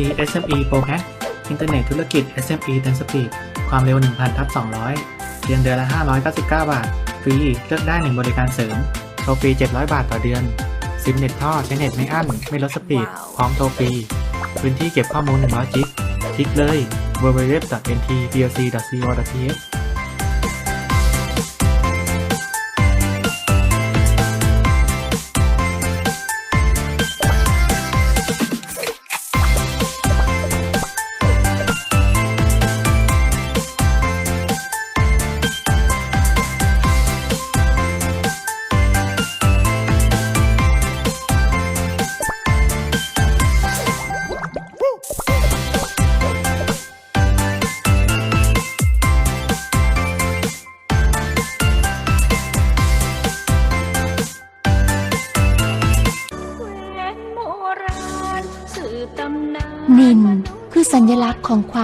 NT SME Pro Hack อินเทอร์เน็ตธุรกิจ SME เต็มสปีดความเร็ว 1,000ทับ200 เพียงเดือนละ 599 บาท ฟรี เลือกได้ 1 บริการเสริม โทรฟรี 700 บาทต่อเดือน ซิมเน็ตท่อใช้เน็ตไม่อั้น ไม่ลดสปีด พร้อมโทรฟรี พื้นที่เก็บข้อมูล 100 จิก คลิกเลย www.ntplc.co.th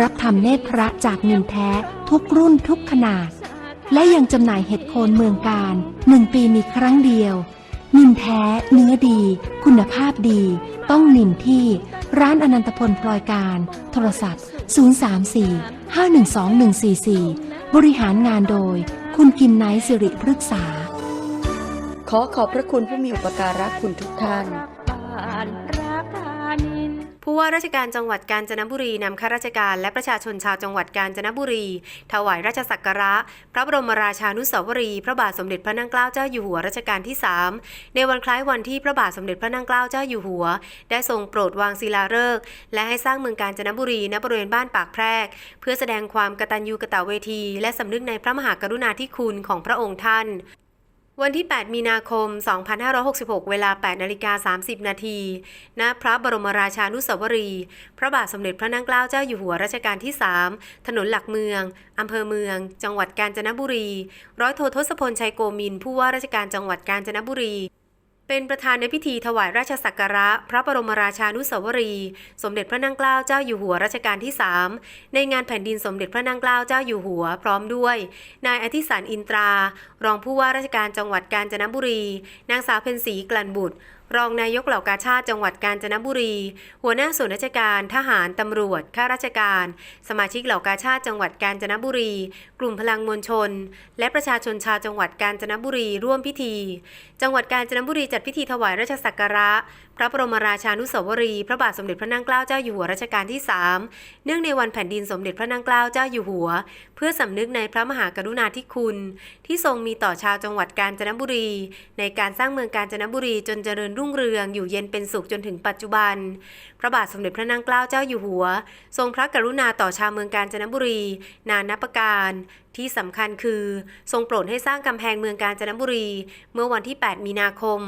รับทำเนตรพระจากนินแท้ทุกรุ่นทุกขนาด และยังจำหน่ายเห็ดโคนเมืองการหนึ่งปีมีครั้งเดียว นินแท้เนื้อดี คุณภาพดี ต้องนินที่ร้านอนันตพลพลอยการ โทรศัพท์ 034 512 144 บริหารงานโดย คุณกิมไนท์สิริพฤกษา ขอขอบพระคุณผู้มีอุปการะคุณทุกท่าน ผู้ว่าราชการจังหวัดกาญจนบุรีนำข้าราชการและประชาชนชาวจังหวัดกาญจนบุรี ถวายราชสักการะ พระบรมราชานุสาวรีย์พระบาทสมเด็จพระนั่งเกล้าเจ้าอยู่หัวรัชกาลที่ 3 ในวันคล้ายวันที่พระบาทสมเด็จพระนั่งเกล้าเจ้าอยู่หัว ได้ทรงโปรดวางศิลาฤกษ์และให้สร้างเมืองกาญจนบุรีณบริเวณบ้านปากแพรก เพื่อแสดงความกตัญญูกตเวที และสำนึกในพระมหากรุณาธิคุณของพระองค์ท่าน วันที่ 8 มีนาคม 2566 เวลา 8นาฬิกา30 นาที ณ พระบรมราชานุสาวรีย์พระบาทสมเด็จพระนั่งเกล้าเจ้าอยู่หัวรัชกาลที่ 3 ถนนหลักเมือง อำเภอเมือง จังหวัดกาญจนบุรี ร้อยโททศพลชัยโกมิน ผู้ว่าราชการจังหวัดกาญจนบุรี เป็นประธานในพิธีถวายราชสักการะ พระบรมราชานุสาวรี สมเด็จพระนั่งเกล้าเจ้าอยู่หัวรัชกาลที่ 3 ในงานแผ่นดินสมเด็จพระนั่งเกล้าเจ้าอยู่หัว พร้อมด้วย นายอธิสารอินตรา รองผู้ว่าราชการจังหวัดกาญจนบุรี นางสาวเพ็ญศรีกลั่นบุตร รองนายกเหล่ากาชาติจังหวัดกาญจนบุรี หัวหน้าส่วนราชการ ทหาร ตำรวจ ข้าราชการ สมาชิกเหล่ากาชาติจังหวัดกาญจนบุรี กลุ่มพลังมวลชน และประชาชนชาวจังหวัดกาญจนบุรีร่วมพิธี จังหวัดกาญจนบุรีจัดพิธีถวายราชสักการะ พระบรมราชานุสาวรีย์พระบาทสมเด็จพระนั่งเกล้าเจ้าอยู่หัวรัชกาลที่ 3 เนื่องในวันแผ่นดินสมเด็จพระนั่งเกล้าเจ้าอยู่หัว พื่อสำนึกในพระมหากรุณาธิคุณ ที่ทรงมีต่อชาวจังหวัดกาญจนบุรี ในการสร้างเมืองกาญจนบุรีจนเจริญรุ่งเรืองอยู่เย็นเป็นสุขจนถึงปัจจุบัน ระบาทสมเด็จพระนั่งเกล้าเจ้าอยู่หัว ทรงพระกรุณาต่อชาวเมืองกาญจนบุรี นานนับประการที่สำคัญคือ ทรงโปรดให้สร้างกำแพงเมืองกาญจนบุรี เมื่อวันที่ 8 มีนาคม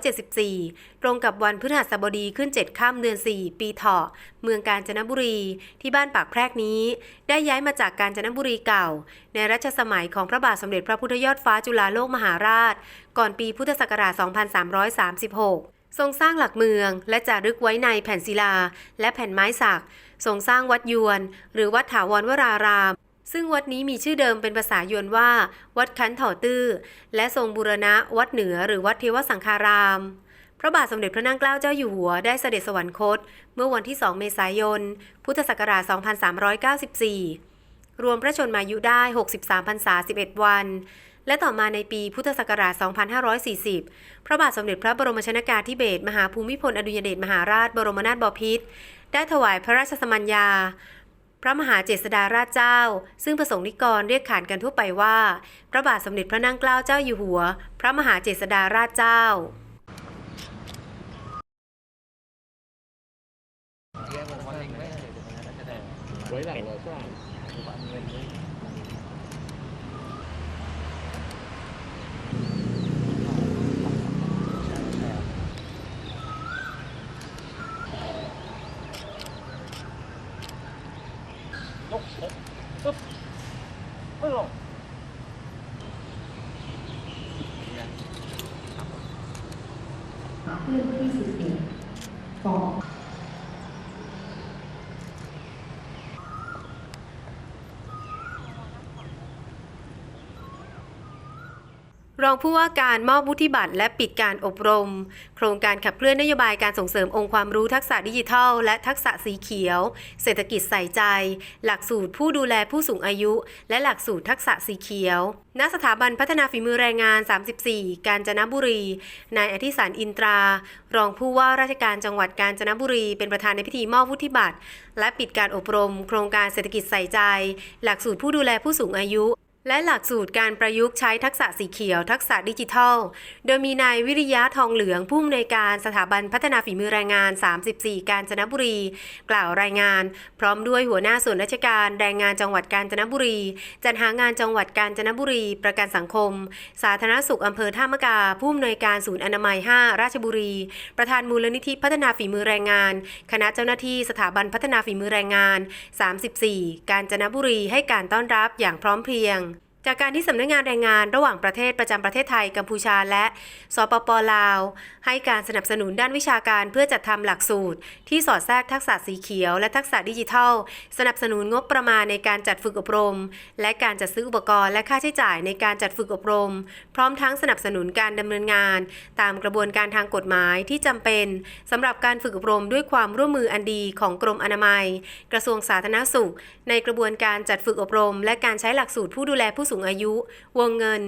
2374 ตรงกับวันพฤหัสบดีขึ้น 7 ข้ามเดือน 4 ปีเถาะ เมืองกาญจนบุรี ที่บ้านปากแพรกนี้ ได้ย้ายมาจากกาญจนบุรีเก่า ในรัชสมัยของพระบาทสมเด็จพระพุทธยอดฟ้าจุฬาโลกมหาราช ก่อนปีพุทธศักราช 2336 ทรงสร้างหลักเมืองและจารึกไว้ในแผ่นศิลา และแผ่นไม้สัก ทรงสร้างวัดยวน หรือวัดถาวรวราราม ซึ่งวัดนี้มีชื่อเดิมเป็นภาษายวนว่า วัดคันเถาตื้อ และทรงบูรณะวัดเหนือหรือวัดเทวสังคาราม พระบาทสมเด็จพระนั่งเกล้าเจ้าอยู่หัวได้เสด็จสวรรคต เมื่อวันที่ 2 เมษายน พุทธศักราช 2394 รวมพระชนมายุได้ 63พรรษา 11 วัน และต่อมาในปีพุทธศักราช 2540 พระบาทสมเด็จพระบรมชนากาธิเบศรมหาภูมิพลอดุลยเดชมหาราชบรมนาถบพิตรได้ถวายพระราชสมัญญา พระมหาเจษฎาราชเจ้า ซึ่งประสงค์นิกรเรียกขานกันทั่วไปว่า พระบาทสมเด็จพระนั่งเกล้าเจ้าอยู่หัว พระมหาเจษฎาราชเจ้าเยก อกปึ๊บปึ๊บลง ร องผู้ว่าการมอบวุฒิบัตรและปิดการอบรม โครงการขับเคลื่อนนโยบายการส่งเสริมองค์ความรู้ทักษะดิจิทัล และทักษะสีเขียว เศรษฐกิจใส่ใจ หลักสูตรผู้ดูแลผู้สูงอายุ และหลักสูตรทักษะสีเขียว ณ สถาบันพัฒนาฝีมือแรงงาน 34 กาญจนบุรี นายอธิสารอินตรา รองผู้ว่าราชการจังหวัดกาญจนบุรี เป็นประธานในพิธีมอบวุฒิบัตรและปิดการอบรม โครงการเศรษฐกิจใส่ใจ หลักสูตรผู้ดูแลผู้สูงอายุ และหลักสูตรการประยุกต์ใช้ทักษะสีเขียว ทักษะดิจิทัล โดยมีนายวิริยะทองเหลืองผู้อำนวยการสถาบันพัฒนาฝีมือแรงงาน 34 กาญจนบุรี กล่าวรายงาน พร้อมด้วยหัวหน้าส่วนราชการแรงงานจังหวัดกาญจนบุรี จัดหางานจังหวัดกาญจนบุรี ประกันสังคม สาธารณสุขอำเภอท่ามะกา ผู้อำนวยการศูนย์อนามัย 5 ราชบุรี ประธานมูลนิธิพัฒนาฝีมือแรงงาน คณะเจ้าหน้าที่สถาบันพัฒนาฝีมือแรงงาน 34 กาญจนบุรี ให้การต้อนรับอย่างพร้อมเพรียง จากการที่สำนักงานแรงงานระหว่างประเทศประจำประเทศไทยกัมพูชาและสปปลาว ให้การสนับสนุนด้านวิชาการเพื่อจัดทำหลักสูตร ที่สอดแทรกทักษะสีเขียวและทักษะดิจิทัล สนับสนุนงบประมาณในการจัดฝึกอบรม และการจัดซื้ออุปกรณ์และค่าใช้จ่ายในการจัดฝึกอบรม พร้อมทั้งสนับสนุนการดำเนินงาน ตามกระบวนการทางกฎหมายที่จำเป็นสำหรับการฝึกอบรมด้วยความร่วมมืออันดีของกรมอนามัย กระทรวงสาธารณสุข ในกระบวนการจัดฝึกอบรม และการใช้หลักสูตรผู้ดูแลผู้สูงอายุ วงเงิน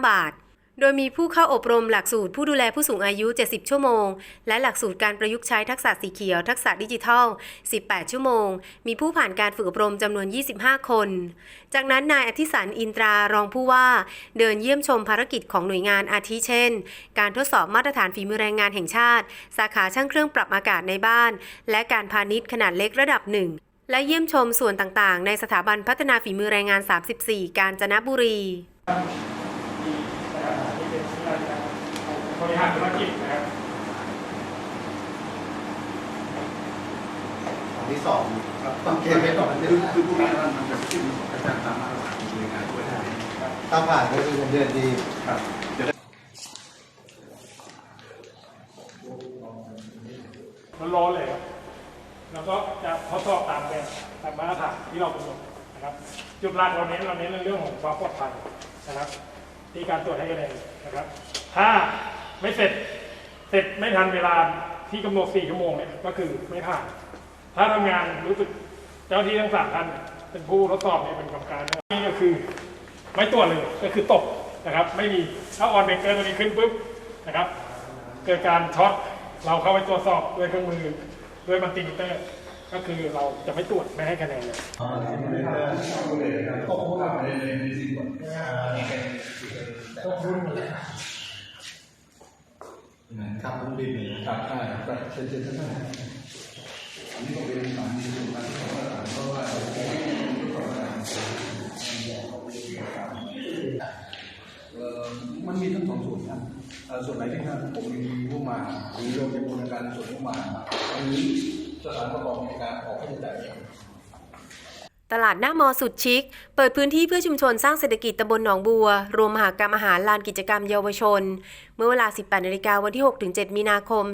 2,345,325 บาท โดยมีผู้เข้าอบรมหลักสูตรผู้ดูแลผู้สูงอายุ 70 ชั่วโมง และหลักสูตรการประยุกต์ใช้ทักษะสีเขียว ทักษะดิจิทัล 18 ชั่วโมง มีผู้ผ่านการฝึกอบรมจำนวน 25 คน จากนั้นนายอธิสันอินตรารองผู้ว่า เดินเยี่ยมชมภารกิจของหน่วยงานอาทิเช่น การทดสอบมาตรฐานฝีมือแรงงานแห่งชาติ สาขาช่างเครื่องปรับอากาศในบ้าน และการพาณิชย์ขนาดเล็กระดับหนึ่ง และเยี่ยมชมส่วนต่างๆ ในสถาบันพัฒนาฝีมือแรงงาน 34 กาญจนบุรีบริหารธุรกิจนะครับอันที่สองครับต้องเกณฑ์ไว้ก่อนคือคือผู้การมันจะขึ้นอาจารย์ตามมาตรฐานของหน่วยงานด้วยถ้าผ่านก็คือเงินเดือนดีครับมันร้อนเลยครับ แล้วก็จะทดสอบตามแบบตามมาตรฐานที่เรากำหนดนะครับจุดหลักเราเน้นเราเน้นเรื่องของความปลอดภัยนะครับ ที่การตรวจให้คะแนนนะครับ ถ้าไม่เสร็จเสร็จไม่ทันเวลาที่กำหนด 4 ชั่วโมงเนี่ยก็คือไม่ผ่าน ถ้าทำงานรู้สึกเจ้าที่ทั้งสามท่านเป็นผู้ทดสอบเนี่ยเป็นกรรมการนี่ก็คือไม่ตรวจเลยก็คือตกนะครับ ไม่มีถ้าออนเบรกเกอร์ตัวนี้ขึ้นปุ๊บนะครับ เกิดการช็อตเราเข้าไปตรวจสอบด้วยเครื่องมือ ด้วยมัลติมิเตอร์ ก็คือเราจะไม่ตรวจไม่ให้คะแนนเลยครับต้องบินเลยนะครับใช่ครับเชิญเชิญท่านอันนี้ก็เป็นสถานีสุขาที่ของเรเพราะว่าเอ่อมันมีทั้งสองส่วน ส่วนไหนที่ท่านผมมีงบมาหรือโรงพยาบาลการส่วนงบมาอันนี้สถานประกอบการออกค่าใช้จ่ายเองตลาดหน้ามอสุดชิค เปิดพื้นที่เพื่อชุมชนสร้างเศรษฐกิจตำบลหนองบัว รวมมหากรรมอาหารลานกิจกรรมเยาวชน มื่อเวลา 18นาฬิกาวันที่ 6-7 มีนาคม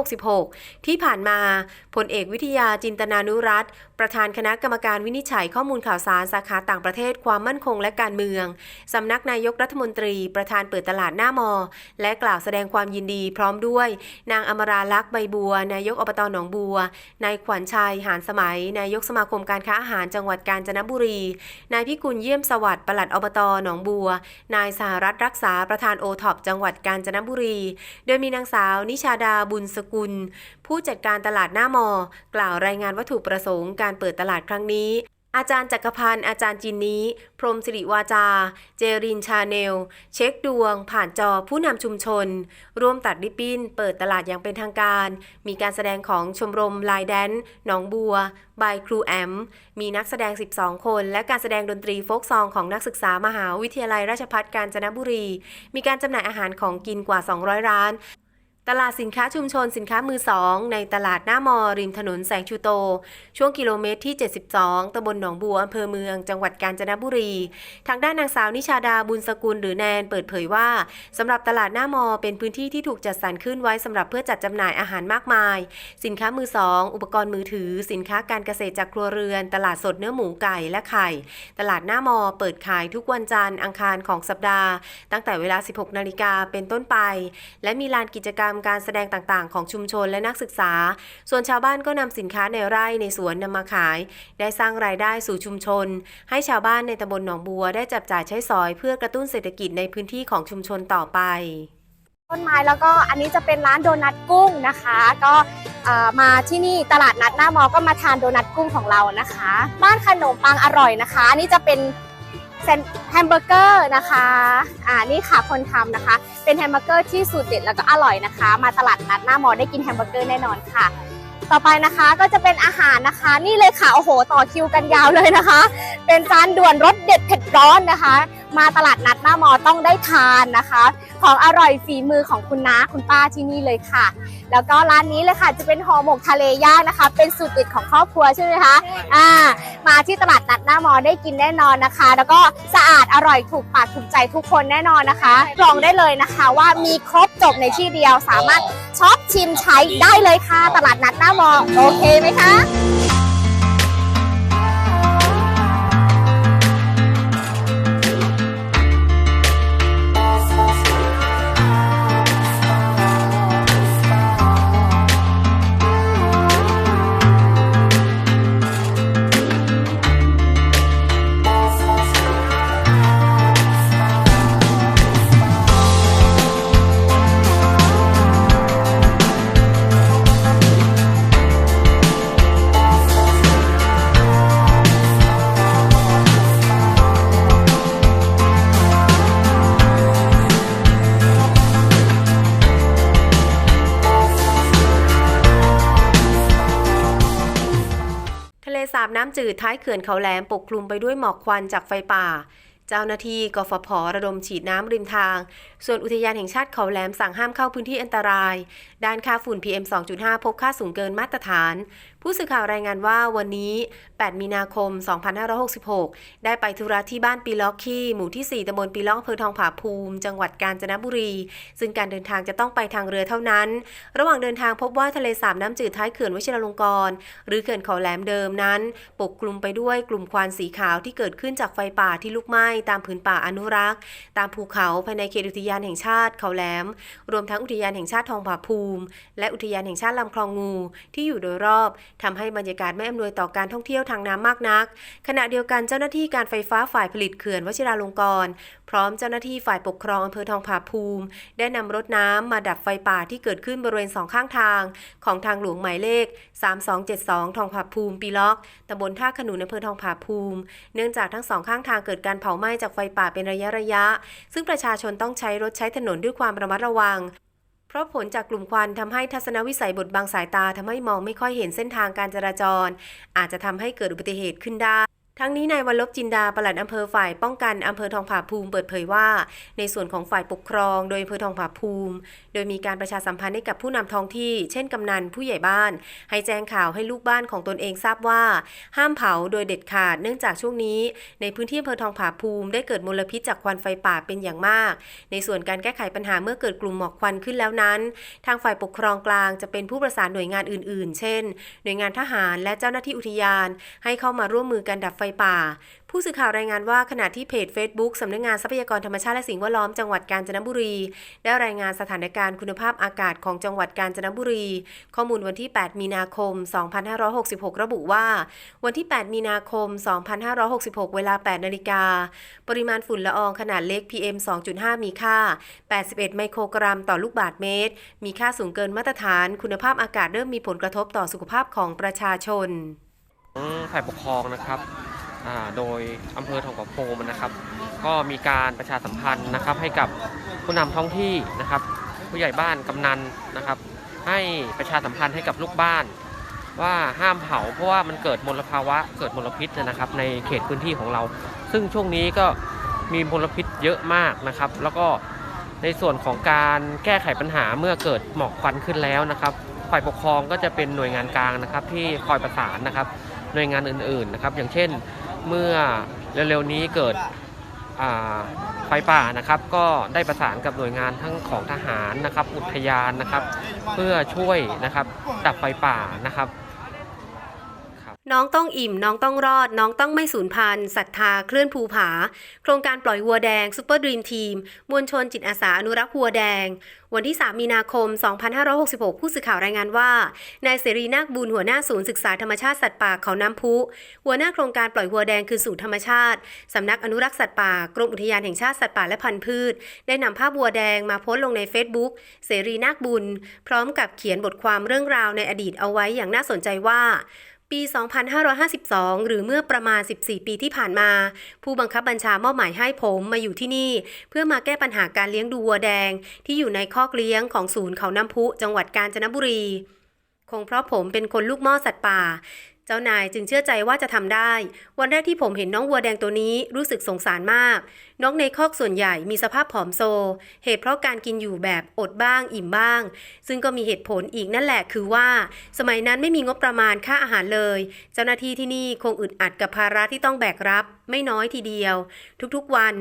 2566 ที่ผ่านมาพลเอกวิทยาจินตนานุรัตประธานคณะกรรมการวินิจฉัยข้อมูลข่าวสารสาขาต่างประเทศความมั่นคงและการเมือง สำนักนายกรัฐมนตรี ประธานเปิดตลาดหน้ามอ และกล่าวแสดงความยินดีพร้อมด้วย นางอมราลักษณ์ใบบัว นายกอบตหนองบัว นายขวัญชัยหานสมัย นายกสมาคมการค้าอาหารจังหวัดกาญจนบุรี นายพิกุลเยี่ยมสวัสดิ์ปลัดอบตหนองบัว นายสหรัฐรักษาประธานโอท็อปจังหวัดกาญจนบุรี โดยมีนางสาว นิชาดาบุญสกุล ผู้จัดการตลาดหน้ามอ กล่าวรายงานวัตถุประสงค์การเปิดตลาดครั้งนี้ อาจารย์จักรพันธ์อาจารย์จินนี้ พรหมสิริวาจา เจรินชาแนล เช็คดวง ผ่านจอผู้นำชุมชน ร่วมตัดริบบิ้น เปิดตลาดอย่างเป็นทางการ มีการแสดงของชมรมลายแดนหนองบัว บายครูแอม มีนักแสดง 12 คน และการแสดงดนตรีโฟกซองของนักศึกษามหาวิทยาลัยราชภัฏกาญจนบุรี มีการจำหน่ายอาหารของกินกว่า 200 ร้าน ตลาดสินค้าชุมชนสินค้ามือสองในตลาดหน้ามอริมถนนแสงชูโต ช่วงกิโลเมตรที่ 72ตำบลหนองบัวอำเภอเมือง จังหวัดกาญจนบุรี ทางด้านนางสาวนิชาดาบุญสกุลหรือแนนเปิดเผยว่าสำหรับตลาดหน้ามอเป็นพื้นที่ที่ถูกจัดสรรขึ้นไว้สำหรับเพื่อจัดจำหน่ายอาหารมากมาย สินค้ามือสองอุปกรณ์มือถือ สินค้าการเกษตรจากครัวเรือน ตลาดสดเนื้อหมูไก่และไข่ ตลาดหน้ามอเปิดขายทุกวันจันทร์อังคารของสัปดาห์ ตั้งแต่เวลา 16 นาฬิกาเป็นต้นไป และมีลานกิจกรรมการแสดงต่างๆ ของชุมชนและนักศึกษา ส่วนชาวบ้านก็นำสินค้าในไร่ในสวนนำมาขาย ได้สร้างรายได้สู่ชุมชน ให้ชาวบ้านในตำบลหนองบัวได้จับจ่ายใช้สอยเพื่อกระตุ้นเศรษฐกิจในพื้นที่ของชุมชนต่อไป ต้นไม้แล้วก็อันนี้จะเป็นร้านโดนัทกุ้งนะคะ ก็มาที่นี่ตลาดนัดหน้ามอก็มาทานโดนัทกุ้งของเรานะคะ บ้านขนมปังอร่อยนะคะ อันนี้จะเป็น แฮมเบอร์เกอร์นะคะ อ่า นี่ค่ะคนทำนะคะ เป็นแฮมเบอร์เกอร์ที่สูตรเด็ดแล้วก็อร่อยนะคะ มาตลาดนัดหน้ามอได้กินแฮมเบอร์เกอร์แน่นอนค่ะ ต่อไปนะคะก็จะเป็นอาหารนะคะ นี่เลยค่ะโอ้โห ต่อคิวกันยาวเลยนะคะ เป็นจานด่วนรสเด็ดเผ็ดร้อนนะคะ มาตลาดนัดหน้ามอต้องได้ทานนะคะ ของอร่อยฝีมือของคุณน้าคุณป้าที่นี่เลยค่ะ แล้วก็ร้านนี้เลยค่ะจะเป็นห่อหมกทะเลย่างนะคะ เป็นสูตรเด็ดของครอบครัวใช่ไหมคะอ่ามาที่ตลาดนัดหน้ามอได้กินแน่นอนนะคะ แล้วก็สะอาดอร่อยถูกปากถูกใจทุกคนแน่นอนนะคะลองได้เลยนะคะว่ามีครบ จบในที่เดียวสามารถช็อปชิมใช้ได้เลยค่ะ ตลาดนัดหน้ามอโอเคไหมคะทะำจืดท้ายเขื่อนเขาแหลมปกคลุมไปด้วยหมอกควันจากไฟป่า เจ้าหน้าที่กฟผระดมฉีดน้ำริมทาง ส่วนอุทยานแห่งชาติเขาแหลมสั่งห้ามเข้าพื้นที่อันตราย ด้านค่าฝุ่น PM 2.5 พบค่าสูงเกินมาตรฐาน ผู้สื่อข่าวรายงานว่าวันนี้ 8 มีนาคม 2566 ได้ไปธุระที่บ้านปีล็อกขี้หมู่ที่ 4ตำบลปีล็อกอำเภอทองผาภูมิ จังหวัดกาญจนบุรี ซึ่งการเดินทางจะต้องไปทางเรือเท่านั้น ระหว่างเดินทางพบว่าทะเลสาบน้ำจืดท้ายเขื่อนวชิรลงกรณ์หรือเขื่อนเขาแหลมเดิมนั้น ปกคลุมไปด้วยกลุ่มควันสีขาวที่เกิดขึ้นจากไฟป่าที่ลุกไหม้ตามผืนป่าอนุรักษ์ ตามภูเขาภายในเขตอุทยานแห่งชาติเขาแหลม รวมทั้งอุทยานแห่งชาติทองผาภูมิ และอุทยานแห่งชาติลำคลองงูที่อยู่โดยรอบทำให้บรรยากาศไม่อำนวยต่อการท่องเที่ยวทางน้ำมากนัก ขณะเดียวกันเจ้าหน้าที่การไฟฟ้าฝ่ายผลิตเขื่อนวชิราลงกรณ์พร้อมเจ้าหน้าที่ฝ่ายปกครองอำเภอทองผาภูมิ ได้นำรถน้ำมาดับไฟป่าที่เกิดขึ้นบริเวณสองข้างทาง ของทางหลวงหมายเลข 3272 ทองผาภูมิปีล็อกตำบลท่าขนุนอำเภอทองผาภูมิ เนื่องจากทั้งสองข้างทางเกิดการเผาไหม้จากไฟป่าเป็นระยะระยะ ซึ่งประชาชนต้องใช้รถใช้ถนนด้วยความระมัดระวัง ราะผลจากกลุ่มควันทำให้ทัศนวิสัยบดบังสายตาทำให้มองไม่ค่อยเห็นเส้นทางการจราจร อาจจะทำให้เกิดอุบัติเหตุขึ้นได้ ทั้งนี้นายวันลบจินดาปลัดอำเภอฝ่ายป้องกันอำเภอทองผาภูมิเปิดเผยว่า ในส่วนของฝ่ายปกครอง โดยอำเภอทองผาภูมิ โดยมีการประชาสัมพันธ์ให้กับผู้นำท้องที่ เช่นกำนันผู้ใหญ่บ้าน ให้แจ้งข่าวให้ลูกบ้านของตนเองทราบว่า ห้ามเผาโดยเด็ดขาดเนื่องจากช่วงนี้ ในพื้นที่อำเภอทองผาภูมิ ได้เกิดมลพิษจากควันไฟป่าเป็นอย่างมาก ในส่วนการแก้ไขปัญหาเมื่อเกิดกลุ่มหมอกควันขึ้นแล้วนั้น ทางฝ่ายปกครองกลางจะเป็นผู้ประสานหน่วยงานอื่น ๆ เช่น หน่วยงานทหารและเจ้าหน้าที่อุทยาน ให้เข้ามาร่วมมือกันดับไฟป่า ผู้สื่อข่าวรายงานว่าขณะที่เพจ Facebook สำนักงานทรัพยากรธรรมชาติและสิ่งแวดล้อมจังหวัดกาญจนบุรี ได้รายงานสถานการณ์คุณภาพอากาศของจังหวัดกาญจนบุรี ข้อมูลวันที่ 8 มีนาคม 2566 ระบุว่า วันที่ 8 มีนาคม 2566 เวลา 8 นาฬิกา ปริมาณฝุ่นละอองขนาดเล็ก PM 2.5 มีค่า 81 ไมโครกรัมต่อลูกบาศก์เมตร มีค่าสูงเกินมาตรฐาน คุณภาพอากาศเริ่มมีผลกระทบต่อสุขภาพของประชาชน ฝ่ายปกครองนะครับโดยอำเภอทองผาภูมินะครับ ก็มีการประชาสัมพันธ์นะครับให้กับผู้นำท้องที่นะครับ ผู้ใหญ่บ้านกำนันนะครับ ให้ประชาสัมพันธ์ให้กับลูกบ้านว่าห้ามเผาเพราะว่ามันเกิดมลภาวะเกิดมลพิษนะครับ ในเขตพื้นที่ของเรา ซึ่งช่วงนี้ก็มีมลพิษเยอะมากนะครับ แล้วก็ในส่วนของการแก้ไขปัญหาเมื่อเกิดหมอกควันขึ้นแล้วนะครับ ฝ่ายปกครองก็จะเป็นหน่วยงานกลางนะครับ ที่คอยประสานนะครับ หน่วยงานอื่นๆนะครับ อย่างเช่นเมื่อเร็วๆนี้เกิดไฟป่านะครับ ก็ได้ประสานกับหน่วยงานทั้งของทหารนะครับ อุทยานนะครับ เพื่อช่วยนะครับดับไฟป่านะครับ น้องต้องอิ่ม น้องต้องรอด น้องต้องไม่สูญพันธุ์ศรัทธาเคลื่อนภูผา โครงการปล่อยวัวแดงซูเปอร์ดรีมทีม มวลชนจิตอาสาอนุรักษ์วัวแดง วันที่ 3 มีนาคม 2566 ผู้สื่อข่าวรายงานว่า นายเสรีนาคบุญหัวหน้าศูนย์ศึกษาธรรมชาติสัตว์ป่าเขาน้ำพุ หัวหน้าโครงการปล่อยวัวแดงคืนสู่ธรรมชาติ สำนักอนุรักษ์สัตว์ป่ากรมอุทยานแห่งชาติสัตว์ป่าและพันธุ์พืช ได้นำภาพวัวแดงมาโพสต์ลงใน Facebook เสรีนาคบุญ พร้อมกับเขียนบทความเรื่องราวในอดีตเอาไว้อย่างน่าสนใจว่า ปี 2552 หรือเมื่อประมาณ 14 ปีที่ผ่านมา ผู้บังคับบัญชามอบหมายให้ผมมาอยู่ที่นี่ เพื่อมาแก้ปัญหาการเลี้ยงดูวัวแดง ที่อยู่ในคอกเลี้ยงของศูนย์เขาน้ำพุ จังหวัดกาญจนบุรี คงเพราะผมเป็นคนลูกม่อสัตว์ป่า จ้านายจึงเชื่อใจว่าจะทำได้ วันแรกที่ผมเห็นน้องวัวแดงตัวนี้รู้สึกสงสารมาก น้องในคอกส่วนใหญ่มีสภาพผอมโซ เหตุเพราะการกินอยู่แบบอดบ้าง อิ่มบ้าง ซึ่งก็มีเหตุผลอีกนั่นแหละคือว่า สมัยนั้นไม่มีงบประมาณค่าอาหารเลย เจ้าหน้าที่ที่นี่คงอึดอัดกับภาระที่ต้องแบกรับไม่น้อยทีเดียว ทุกๆวัน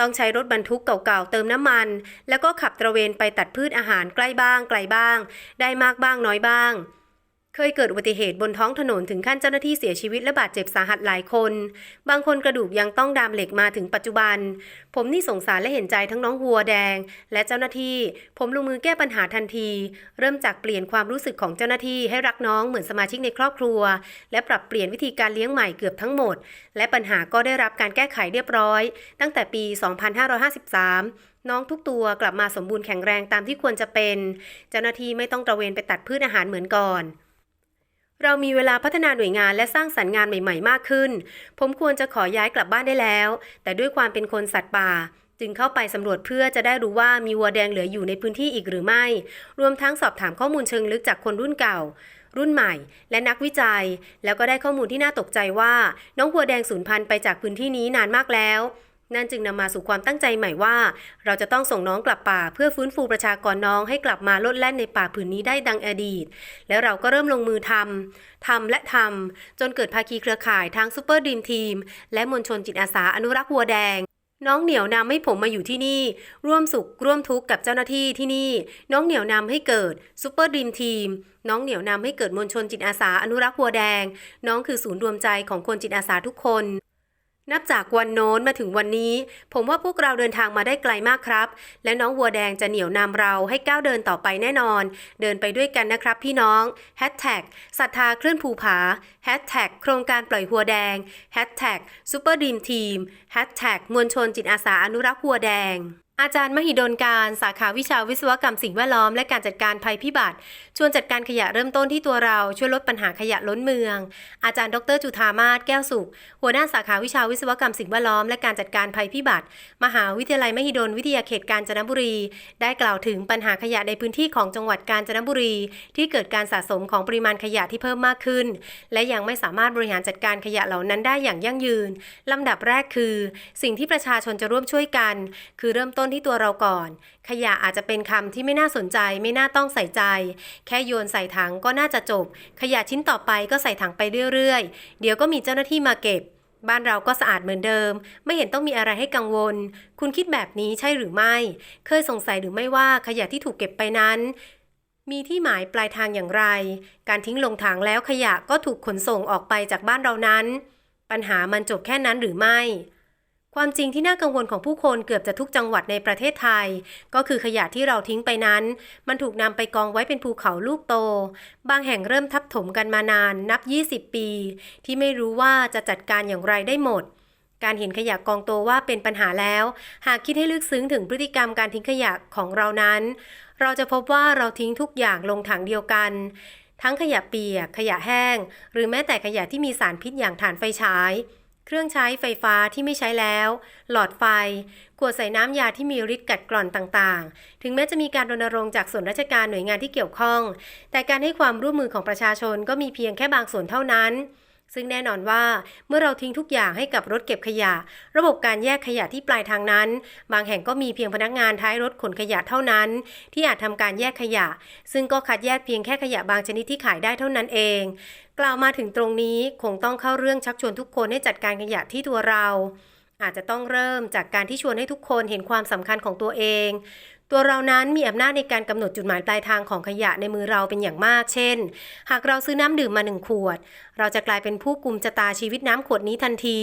ต้องใช้รถบรรทุกเก่าๆเติมน้ำมัน แล้วก็ขับตระเวนไปตัดพืชอาหารใกล้บ้างไกลบ้าง ได้มากบ้างน้อยบ้าง เคยเกิดอุบัติเหตุบนท้องถนนถึงขั้นเจ้าหน้าที่เสียชีวิตและบาดเจ็บสาหัสหลายคน บางคนกระดูกยังต้องดามเหล็กมาถึงปัจจุบัน ผมนี่สงสารและเห็นใจทั้งน้องวัวแดง และเจ้าหน้าที่ ผมลงมือแก้ปัญหาทันที เริ่มจากเปลี่ยนความรู้สึกของเจ้าหน้าที่ให้รักน้องเหมือนสมาชิกในครอบครัว และปรับเปลี่ยนวิธีการเลี้ยงใหม่เกือบทั้งหมด และปัญหาก็ได้รับการแก้ไขเรียบร้อย ตั้งแต่ปี 2553น้องทุกตัวกลับมาสมบูรณ์แข็งแรงตามที่ควรจะเป็น เจ้าหน้าที่ไม่ต้องตระเวนไปตัดพืชอาหารเหมือนก่อน เรามีเวลาพัฒนาหน่วยงานและสร้างสรรค์งานใหม่ ๆ มากขึ้น ผมควรจะขอย้ายกลับบ้านได้แล้ว แต่ด้วยความเป็นคนสัตว์ป่า จึงเข้าไปสำรวจเพื่อจะได้รู้ว่ามีวัวแดงเหลืออยู่ในพื้นที่อีกหรือไม่ รวมทั้งสอบถามข้อมูลเชิงลึกจากคนรุ่นเก่า รุ่นใหม่ และนักวิจัย แล้วก็ได้ข้อมูลที่น่าตกใจว่า น้องวัวแดงสูญพันธุ์ไปจากพื้นที่นี้นานมากแล้ว นั่นจึงนำมาสู่ความตั้งใจใหม่ว่า เราจะต้องส่งน้องกลับป่าเพื่อฟื้นฟูประชากรน้องให้กลับมาลดแล่นในป่าผืนนี้ได้ดังอดีต แล้วเราก็เริ่มลงมือทำทำและทำจนเกิดภาคีเครือข่ายทั้งซูเปอร์ดีมทีม และมวลชนจิตอาสาอนุรักษ์วัวแดงน้องเหนียวนำให้ผมมาอยู่ที่นี่ ร่วมสุขร่วมทุกข์กับเจ้าหน้าที่ที่นี่ น้องเหนียวนำให้เกิดซูเปอร์ดีมทีม น้องเหนียวนำให้เกิดมวลชนจิตอาสาอนุรักษ์วัวแดง น้องคือศูนย์รวมใจของคนจิตอาสาทุกคน นับจากวันโน้นมาถึงวันนี้ ผมว่าพวกเราเดินทางมาได้ไกลมากครับ และน้องวัวแดงจะเหนี่ยวนำเราให้ก้าวเดินต่อไปแน่นอน เดินไปด้วยกันนะครับพี่น้องแฮชแท็กศรัทธาเคลื่อนภูผาแฮชแท็กโครงการปล่อยวัวแดงแฮชแท็กซูเปอร์ดีมทีมแฮชแท็กมวลชนจิตอาสาอนุรักษ์วัวแดง อาจารย์มหิดลการสาขาวิชาวิศวกรรมสิ่งแวดล้อมและการจัดการภัยพิบัติ ชวนจัดการขยะเริ่มต้นที่ตัวเราช่วยลดปัญหาขยะล้นเมือง อาจารย์ดรจุธามาศแก้วสุข หัวหน้าสาขาวิชาวิศวกรรมสิ่งแวดล้อมและการจัดการภัยพิบัติ มหาวิทยาลัยมหิดลวิทยาเขตกาญจนบุรี ได้กล่าวถึงปัญหาขยะในพื้นที่ของจังหวัดกาญจนบุรี ที่เกิดการสะสมของปริมาณขยะที่เพิ่มมากขึ้น และยังไม่สามารถบริหารจัดการขยะเหล่านั้นได้อย่างยั่งยืนลำดับแรกคือ สิ่งที่ประชาชนจะร่วมช่วยกัน คือเริ่มต้นที่ตัวเราก่อน ขยะอาจจะเป็นคำที่ไม่น่าสนใจ ไม่น่าต้องใส่ใจ แค่โยนใส่ถังก็น่าจะจบ ขยะชิ้นต่อไปก็ใส่ถังไปเรื่อยๆ เดี๋ยวก็มีเจ้าหน้าที่มาเก็บ บ้านเราก็สะอาดเหมือนเดิม ไม่เห็นต้องมีอะไรให้กังวล คุณคิดแบบนี้ใช่หรือไม่ เคยสงสัยหรือไม่ว่าขยะที่ถูกเก็บไปนั้นมีที่หมายปลายทางอย่างไร การทิ้งลงถังแล้วขยะก็ถูกขนส่งออกไปจากบ้านเรานั้น ปัญหามันจบแค่นั้นหรือไม่ ความจริงที่น่ากังวลของผู้คนเกือบจะทุกจังหวัดในประเทศไทย ก็คือขยะที่เราทิ้งไปนั้น มันถูกนำไปกองไว้เป็นภูเขาลูกโต บางแห่งเริ่มทับถมกันมานานนับ 20 ปี ที่ไม่รู้ว่าจะจัดการอย่างไรได้หมดการเห็นขยะกองโตว่าเป็นปัญหาแล้ว หากคิดให้ลึกซึ้งถึงพฤติกรรมการทิ้งขยะของเรานั้น เราจะพบว่าเราทิ้งทุกอย่างลงถังเดียวกัน ทั้งขยะเปียก ขยะแห้ง หรือแม้แต่ขยะที่มีสารพิษอย่างถ่านไฟฉาย เครื่องใช้ไฟฟ้าที่ไม่ใช้แล้ว หลอดไฟ ขวดใส่น้ำยาที่มีฤทธิ์กัดกร่อนต่างๆ ถึงแม้จะมีการรณรงค์จากส่วนราชการหน่วยงานที่เกี่ยวข้อง แต่การให้ความร่วมมือของประชาชนก็มีเพียงแค่บางส่วนเท่านั้น ซึ่งแน่นอนว่าเมื่อเราทิ้งทุกอย่างให้กับรถเก็บขยะ ระบบการแยกขยะที่ปลายทางนั้น บางแห่งก็มีเพียงพนักงานท้ายรถขนขยะเท่านั้น ที่อาจทำการแยกขยะ ซึ่งก็คัดแยกเพียงแค่ขยะบางชนิดที่ขายได้เท่านั้นเอง กล่าวมาถึงตรงนี้คงต้องเข้าเรื่องชักชวนทุกคนให้จัดการขยะที่ตัวเราอาจจะต้องเริ่มจากการที่ชวนให้ทุกคนเห็นความสำคัญของตัวเอง ตัวเรานั้นมีอำนาจในการกำหนดจุดหมายปลายทางของขยะในมือเราเป็นอย่างมาก เช่น หากเราซื้อน้ำดื่มมาหนึ่งขวด เราจะกลายเป็นผู้กุมชะตาชีวิตน้ำขวดนี้ทันที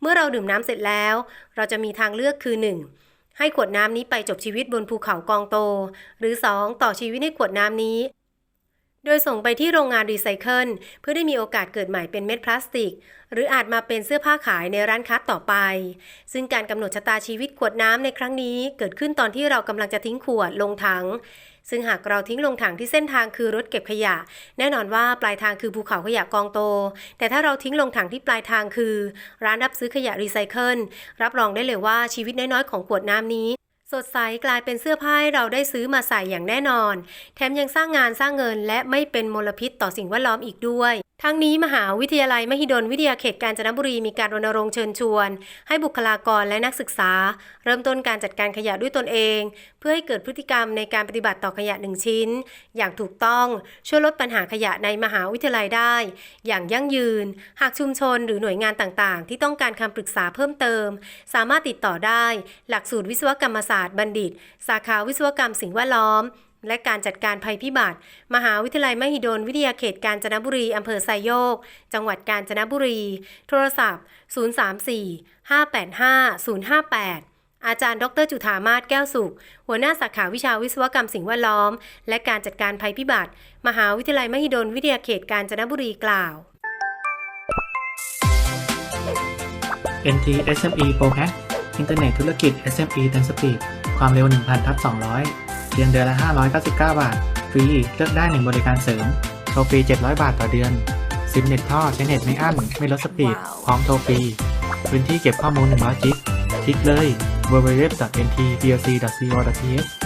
เมื่อเราดื่มน้ำเสร็จแล้ว เราจะมีทางเลือกคือ 1. ให้ขวดน้ำนี้ไปจบชีวิตบนภูเขากองโต หรือ 2. ต่อชีวิตให้ขวดน้ำนี้ โดยส่งไปที่โรงงานรีไซเคิลเพื่อได้มีโอกาสเกิดใหม่เป็นเม็ดพลาสติก หรืออาจมาเป็นเสื้อผ้าขายในร้านค้าต่อไป ซึ่งการกำหนดชะตาชีวิตขวดน้ำในครั้งนี้ เกิดขึ้นตอนที่เรากำลังจะทิ้งขวดลงถังซึ่งหากเราทิ้งลงถังที่เส้นทางคือรถเก็บขยะ แน่นอนว่าปลายทางคือภูเขาขยะกองโต แต่ถ้าเราทิ้งลงถังที่ปลายทางคือ ร้านรับซื้อขยะรีไซเคิลรับรองได้เลยว่าชีวิตน้อยๆของขวดน้ำนี้ สดใสกลายเป็นเสื้อผ้าให้เราได้ซื้อมาใส่อย่างแน่นอน แถมยังสร้างงานสร้างเงิน และไม่เป็นมลพิษต่อสิ่งแวดล้อมอีกด้วย ทั้งนี้มหาวิทยาลัยมหิดลวิทยาเขตกาญจนบุรีมีการรณรงค์เชิญชวน ให้บุคลากรและนักศึกษา เริ่มต้นการจัดการขยะด้วยตนเอง เพื่อให้เกิดพฤติกรรมในการปฏิบัติต่อขยะหนึ่งชิ้น อย่างถูกต้องช่วยลดปัญหาขยะในมหาวิทยาลัยได้ อย่างยั่งยืน หากชุมชนหรือหน่วยงานต่างๆ ที่ต้องการคำปรึกษาเพิ่มเติม สามารถติดต่อได้ หลักสูตรวิศวกรรมศาสตร์บัณฑิต สาขาวิศวกรรมสิ่งแวดล้อม และการจัดการภัยพิบัติ มหาวิทยาลัยมหิดลวิทยาเขตกาญจนบุรี อำเภอไซโยก จังหวัดกาญจนบุรี โทรศัพท์ 034 585 058อาจารย์ ดร จุธามาศแก้วสุข หัวหน้าสาขาวิชาวิศวกรรมสิ่งแวดล้อม และการจัดการภัยพิบัติ มหาวิทยาลัยมหิดลวิทยาเขตกาญจนบุรีกล่าว NT SME Pro Hack อินเทอร์เน็ตธุรกิจ SME เต็มสปีดความเร็ว 1,000ทับ200เพียงเดือนละ 599 บาท ฟรี เลือกได้ 1 บริการเสริม โทรฟรี 700 บาทต่อเดือน ซิมเน็ตท่อใช้เน็ตไม่อั้น ไม่ลดสปีด พร้อมโทรฟรี พื้นที่เก็บข้อมูล 100 จิก คลิกเลย www.ntplc.co.th แ